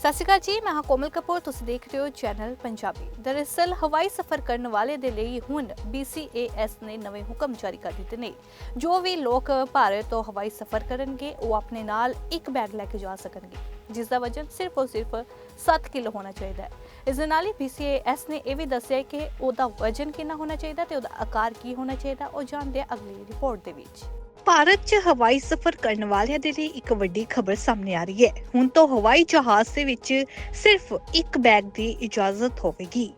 ਸਤਿ ਸ਼੍ਰੀ ਅਕਾਲ ਜੀ, ਮੈਂ ਹਾਂ ਕੋਮਲ ਕਪੂਰ, ਤੁਸੀਂ ਦੇਖ ਰਹੇ ਹੋ ਚੈਨਲ ਪੰਜਾਬੀ। ਦਰਅਸਲ, ਹਵਾਈ ਸਫ਼ਰ ਕਰਨ ਵਾਲੇ ਦੇ ਲਈ ਹੁਣ BCAS ਨੇ ਨਵੇਂ ਹੁਕਮ ਜਾਰੀ ਕਰ ਦਿੱਤੇ ਨੇ। ਜੋ ਵੀ ਲੋਕ ਭਾਰਤ ਤੋਂ ਹਵਾਈ ਸਫ਼ਰ ਕਰਨਗੇ, ਉਹ ਆਪਣੇ ਨਾਲ ਇੱਕ ਬੈਗ ਲੈ ਕੇ ਜਾ ਸਕਣਗੇ, ਜਿਸ ਦਾ ਵਜ਼ਨ ਸਿਰਫ ਔਰ ਸਿਰਫ 7 ਕਿਲੋ ਹੋਣਾ ਚਾਹੀਦਾ ਹੈ। ਇਸ ਦੇ ਨਾਲ ਹੀ BCAS ਨੇ ਇਹ ਵੀ ਦੱਸਿਆ ਕਿ ਉਹਦਾ ਵਜ਼ਨ ਕਿੰਨਾ ਹੋਣਾ ਚਾਹੀਦਾ ਤੇ ਉਹਦਾ ਆਕਾਰ ਕੀ ਹੋਣਾ ਚਾਹੀਦਾ, ਉਹ ਜਾਣਦੇ ਹਾਂ ਅਗਲੀ ਰਿਪੋਰਟ ਦੇ ਵਿੱਚ। ਭਾਰਤ 'ਚ ਹਵਾਈ ਸਫ਼ਰ ਕਰਨ ਵਾਲਿਆਂ ਦੇ ਲਈ ਇੱਕ ਵੱਡੀ ਖਬਰ ਸਾਹਮਣੇ ਆ ਰਹੀ ਹੈ। ਹੁਣ ਤੋਂ ਹਵਾਈ ਜਹਾਜ਼ ਦੇ ਵਿੱਚ ਸਿਰਫ ਇੱਕ ਬੈਗ ਦੀ ਇਜਾਜ਼ਤ ਹੋਵੇਗੀ।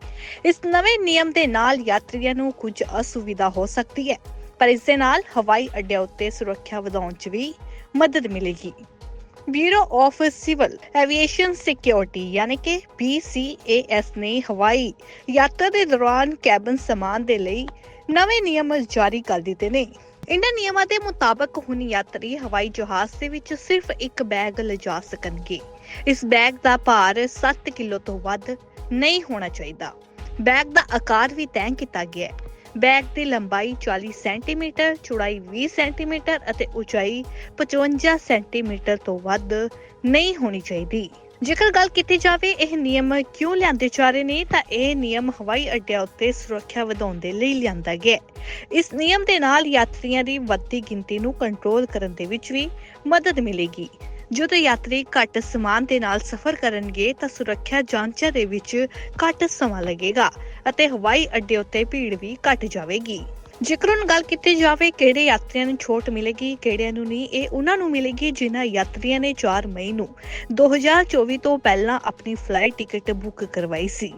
ਇਸ ਨਵੇਂ ਨਿਯਮ ਦੇ ਨਾਲ ਯਾਤਰੀਆਂ ਨੂੰ ਕੁਝ ਅਸੁਵਿਧਾ ਹੋ ਸਕਦੀ ਹੈ, ਪਰ ਇਸ ਦੇ ਨਾਲ ਹਵਾਈ ਅੱਡਿਆਂ ਉੱਤੇ ਸੁਰੱਖਿਆ ਵਧਾਉਣ 'ਚ ਵੀ ਮਦਦ ਮਿਲੇਗੀ। Bureau of civil aviation security ਯਾਨੀ ਕਿ BCAS ਨੇ ਹਵਾਈ ਯਾਤਰਾ ਦੇ ਦੌਰਾਨ ਕੈਬਨ ਸਮਾਨ ਦੇ ਲਈ ਨਵੇਂ ਨਿਯਮ ਜਾਰੀ ਕਰ ਦਿੱਤੇ ਨੇ। ਇਹਨਾਂ ਨਿਯਮਾਂ ਦੇ ਮੁਤਾਬਕ ਹੁਣ ਯਾਤਰੀ ਹਵਾਈ ਜਹਾਜ਼ ਦੇ ਵਿੱਚ ਸਿਰਫ ਇੱਕ ਬੈਗ ਲਿਜਾ ਸਕਣਗੇ। ਇਸ ਬੈਗ ਦਾ ਭਾਰ 7 ਕਿਲੋ ਤੋਂ ਵੱਧ ਨਹੀਂ ਹੋਣਾ ਚਾਹੀਦਾ। ਬੈਗ ਦਾ ਆਕਾਰ ਵੀ ਤੈਅ ਕੀਤਾ ਗਿਆ ਹੈ। ਬੈਗ ਦੀ ਲੰਬਾਈ 40 ਸੈਂਟੀਮੀਟਰ, ਚੌੜਾਈ 20 ਸੈਂਟੀਮੀਟਰ ਅਤੇ ਉਚਾਈ 55 ਸੈਂਟੀਮੀਟਰ ਤੋਂ ਵੱਧ ਨਹੀਂ ਹੋਣੀ ਚਾਹੀਦੀ। ਜੇਕਰ ਗੱਲ ਕੀਤੀ ਜਾਵੇ, ਇਹ ਨਿਯਮ ਕਿਉਂ ਲਿਆਂਦੇ ਜਾ ਰਹੇ ਨੇ, ਤਾਂ ਇਹ ਨਿਯਮ ਹਵਾਈ ਅੱਡਿਆਂ ਉੱਤੇ ਸੁਰੱਖਿਆ ਵਧਾਉਣ ਦੇ ਲਈ ਲਿਆਂਦਾ ਗਿਆ ਇਸ ਨਿਯਮ ਦੇ ਨਾਲ ਯਾਤਰੀਆਂ ਦੀ ਵੱਧਦੀ ਗਿਣਤੀ ਨੂੰ ਕੰਟਰੋਲ ਕਰਨ ਦੇ ਵਿੱਚ ਵੀ ਮਦਦ ਮਿਲੇਗੀ। ਜਦੋਂ ਯਾਤਰੀ ਘੱਟ ਸਮਾਨ ਦੇ ਨਾਲ ਸਫ਼ਰ ਕਰਨਗੇ, ਤਾਂ ਸੁਰੱਖਿਆ ਜਾਂਚਾਂ ਦੇ ਵਿੱਚ ਘੱਟ ਸਮਾਂ ਲੱਗੇਗਾ। ਅਤੇ ਹਵਾਈ ਅੱਡੇ ਉੱਤੇ ਭੀੜ ਵੀ ਘਟ ਜਾਵੇਗੀ। ਜੇਕਰ ਹੁਣ ਗੱਲ ਕੀਤੀ ਜਾਵੇ ਕਿਹੜੇ ਯਾਤਰੀਆਂ ਨੂੰ ਛੋਟ ਮਿਲੇਗੀ, ਕਿਹੜਿਆਂ ਨੂੰ ਨਹੀਂ, ਇਹ ਉਹਨਾਂ ਨੂੰ ਮਿਲੇਗੀ ਜਿਨ੍ਹਾਂ ਯਾਤਰੀਆਂ ਨੇ 4 ਮਈ ਨੂੰ 2024 ਤੋਂ ਪਹਿਲਾਂ ਆਪਣੀ ਫਲਾਈਟ ਟਿਕਟ ਬੁੱਕ ਕਰਵਾਈ ਸੀ।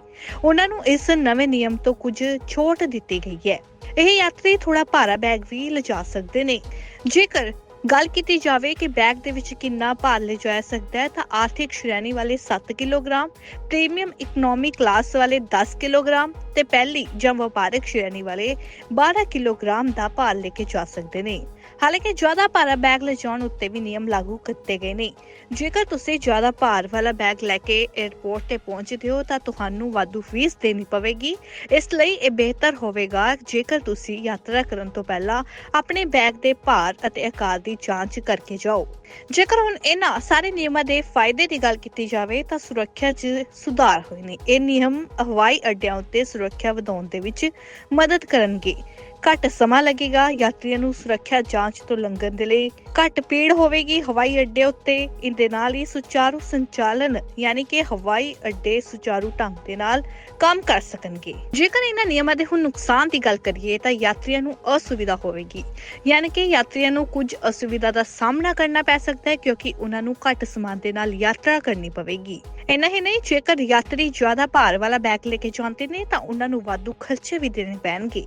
ਉਹਨਾਂ ਨੂੰ ਇਸ ਨਵੇਂ ਨਿਯਮ ਤੋਂ ਕੁਝ ਛੋਟ ਦਿੱਤੀ ਗਈ ਹੈ। ਇਹ ਯਾਤਰੀ ਥੋੜਾ ਭਾਰਾ ਬੈਗ ਵੀ ਲਿਜਾ ਸਕਦੇ ਨੇ। ਜੇਕਰ ਗੱਲ ਕੀਤੀ ਜਾਵੇ ਕਿ ਬੈਗ ਦੇ ਵਿੱਚ ਕਿੰਨਾ ਭਾਰ ਲਿਜਾਇਆ ਸਕਦਾ ਹੈ, ਤਾਂ ਆਰਥਿਕ ਸ਼੍ਰੇਣੀ ਵਾਲੇ 7 ਕਿਲੋਗ੍ਰਾਮ, ਪ੍ਰੀਮੀਅਮ ਇਕਨੋਮੀ ਕਲਾਸ ਵਾਲੇ 10 ਕਿਲੋਗ੍ਰਾਮ ਤੇ ਪਹਿਲੀ ਜਾਂ ਵਪਾਰਕ ਸ਼੍ਰੇਣੀ ਵਾਲੇ 12 ਕਿਲੋਗ੍ਰਾਮ ਦਾ ਭਾਰ ਲੈ ਕੇ ਜਾ ਸਕਦੇ ਨੇ। ਹਾਲਾਂਕਿ ਜ਼ਿਆਦਾ ਭਾਰਾ ਬੈਗ ਲਿਜਾਉਣ ਉੱਤੇ ਵੀ ਨਿਯਮ ਲਾਗੂ ਕੀਤੇ ਗਏ ਨੇ। ਜੇਕਰ ਤੁਸੀਂ ਜ਼ਿਆਦਾ ਭਾਰ ਵਾਲਾ ਬੈਗ ਲੈ ਕੇ 에ਅਰਪੋਰਟ ਤੇ ਪਹੁੰਚਦੇ ਹੋ, ਤਾਂ ਤੁਹਾਨੂੰ ਵਾਧੂ ਫੀਸ ਦੇਣੀ ਪਵੇਗੀ। ਇਸ ਲਈ ਇਹ ਬਿਹਤਰ ਹੋਵੇਗਾ, ਜੇਕਰ ਤੁਸੀਂ ਯਾਤਰਾ ਕਰਨ ਤੋਂ ਪਹਿਲਾਂ ਆਪਣੇ ਬੈਗ ਦੇ ਭਾਰ ਅਤੇ ਆਕਾਰ ਦੀ ਜਾਂਚ ਕਰਕੇ ਜਾਓ। ਜੇਕਰ ਹੁਣ ਇਹਨਾਂ ਸਾਰੇ ਨਿਯਮਾਂ ਦੇ ਫਾਇਦੇ ਦੀ ਗੱਲ ਕੀਤੀ ਜਾਵੇ, ਤਾਂ ਸੁਰੱਖਿਆ 'ਚ ਸੁਧਾਰ ਹੋਏ ਨੇ। ਇਹ ਨਿਯਮ ਹਵਾਈ ਅੱਡਿਆਂ ਉੱਤੇ ਸੁਰੱਖਿਆ ਵਧਾਉਣ ਦੇ ਵਿੱਚ ਮਦਦ ਕਰਨਗੇ। ਘੱਟ ਸਮਾਂ ਲੱਗੇਗਾ, ਯਾਤਰੀਆਂ ਨੂੰ ਸੁਰੱਖਿਆ ਜਾਂਚ ਤੋਂ ਲੰਘਣ ਦੇ ਲਈ। ਘੱਟ ਭੀੜ ਹੋਵੇਗੀ ਹਵਾਈ ਅੱਡੇ ਉੱਤੇ। ਇਹਦੇ ਨਾਲ ਹੀ ਸੁਚਾਰੂ ਸੰਚਾਲਨ, ਯਾਨੀ ਕਿ ਹਵਾਈ ਅੱਡੇ ਸੁਚਾਰੂ ਢੰਗ ਦੇ ਨਾਲ ਕੰਮ ਕਰ ਸਕਣਗੇ। ਜੇਕਰ ਇਹਨਾਂ ਨਿਯਮਾਂ ਦੇ ਹੁਣ ਨੁਕਸਾਨ ਦੀ ਗੱਲ ਕਰੀਏ, ਤਾਂ ਯਾਤਰੀਆਂ ਨੂੰ ਅਸੁਵਿਧਾ ਹੋਵੇਗੀ। ਯਾਨੀ ਕਿ ਯਾਤਰੀਆਂ ਨੂੰ ਕੁਝ ਅਸੁਵਿਧਾ ਦਾ ਸਾਹਮਣਾ ਕਰਨਾ ਪੈ ਸਕਦਾ ਹੈ, ਕਿਉਂਕਿ ਉਹਨਾਂ ਨੂੰ ਘੱਟ ਸਮਾਨ ਦੇ ਨਾਲ ਯਾਤਰਾ ਕਰਨੀ ਪਵੇਗੀ। ਇੰਨਾ ਹੀ ਨਹੀਂ, ਜੇਕਰ ਯਾਤਰੀ ਜ਼ਿਆਦਾ ਭਾਰ ਵਾਲਾ ਬੈਗ ਲੈ ਕੇ ਜਾਂਦੇ ਨੇ, ਤਾਂ ਉਹਨਾਂ ਨੂੰ ਵਾਧੂ ਖਰਚੇ ਵੀ ਦੇਣੇ ਪੈਣਗੇ।